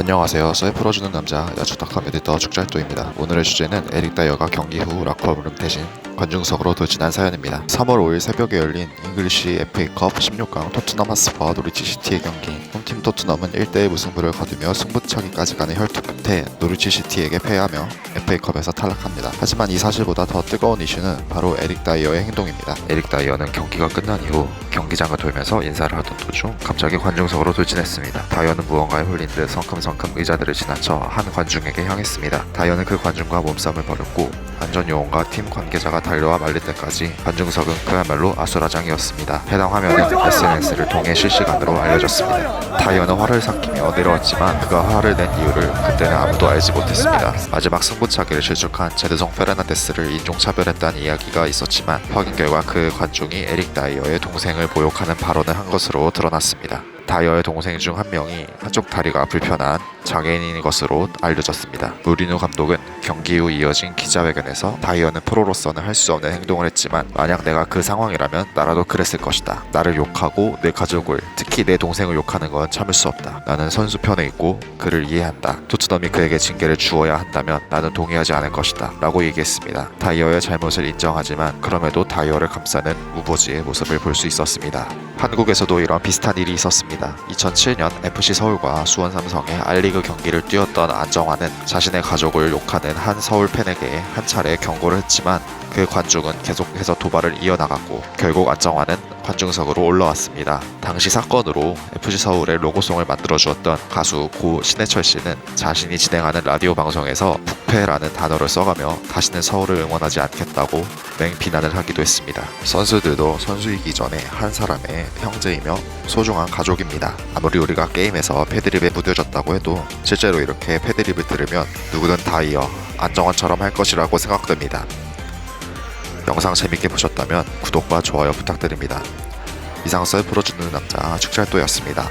안녕하세요. 썰 풀어주는 남자 야추탁함 에디터 축잘도입니다. 오늘의 주제는 에릭 다이어가 경기 후 락커룸 대신 관중석으로 돌진한 사연입니다. 3월 5일 새벽에 열린 잉글리시 FA컵 16강 토트넘 하스퍼와 노리치 시티의 경기. 홈팀 토트넘은 1대1 무승부를 거두며 승부차기까지 가는 혈투 끝에 노리치 시티에게 패하며 FA컵에서 탈락합니다. 하지만 이 사실보다 더 뜨거운 이슈는 바로 에릭 다이어의 행동입니다. 에릭 다이어는 경기가 끝난 이후 경기장을 돌면서 인사를 하던 도중 갑자기 관중석으로 돌진했습니다. 다이어는 무언가에 홀린 듯 성큼성큼 의자들을 지나쳐 한 관중에게 향했습니다. 다이어는 그 관중과 몸싸움을 벌였고 안전 요원과 팀 관계자가 달려와 말릴 때까지 관중석은 그야말로 아수라장이었습니다. 해당 화면은 SNS를 통해 실시간으로 알려졌습니다. 다이어는 화를 삭히며 내려왔지만 그가 화를 낸 이유를 그때는 아무도 알지 못했습니다. 마지막 승부차기를 실축한 제드성 페르난데스를 인종차별했다는 이야기가 있었지만 확인 결과 그 관중이 에릭 다이어의 동생을 모욕하는 발언을 한 것으로 드러났습니다. 다이어의 동생 중 한 명이 한쪽 다리가 불편한 장애인인 것으로 알려졌습니다. 무리누 감독은 경기 후 이어진 기자회견에서 다이어는 프로로서는 할 수 없는 행동을 했지만 만약 내가 그 상황이라면 나라도 그랬을 것이다. 나를 욕하고 내 가족을 특히 내 동생을 욕하는 건 참을 수 없다. 나는 선수 편에 있고 그를 이해한다. 토트넘이 그에게 징계를 주어야 한다면 나는 동의하지 않을 것이다. 라고 얘기했습니다. 다이어의 잘못을 인정하지만 그럼에도 다이어를 감싸는 우버지의 모습을 볼 수 있었습니다. 한국에서도 이런 비슷한 일이 있었습니다. 2007년 FC 서울과 수원 삼성의 알리그 경기를 뛰었던 안정환은 자신의 가족을 욕하는 한 서울 팬에게 한 차례 경고를 했지만 그 관중은 계속해서 도발을 이어나갔고 결국 안정환은 관중석으로 올라왔습니다. 당시 사건으로 FC 서울의 로고송을 만들어 주었던 가수 고 신해철 씨는 자신이 진행하는 라디오 방송에서 부패라는 단어를 써가며 다시는 서울을 응원하지 않겠다고 맹비난을 하기도 했습니다. 선수들도 선수이기 전에 한 사람의 형제이며 소중한 가족입니다. 아무리 우리가 게임에서 패드립에 무뎌졌다고 해도 실제로 이렇게 패드립을 들으면 누구든 다 이어 안정환처럼 할 것이라고 생각됩니다. 영상 재밌게 보셨다면 구독과 좋아요 부탁드립니다. 이상 썰 풀어주는 남자 축잘도였습니다.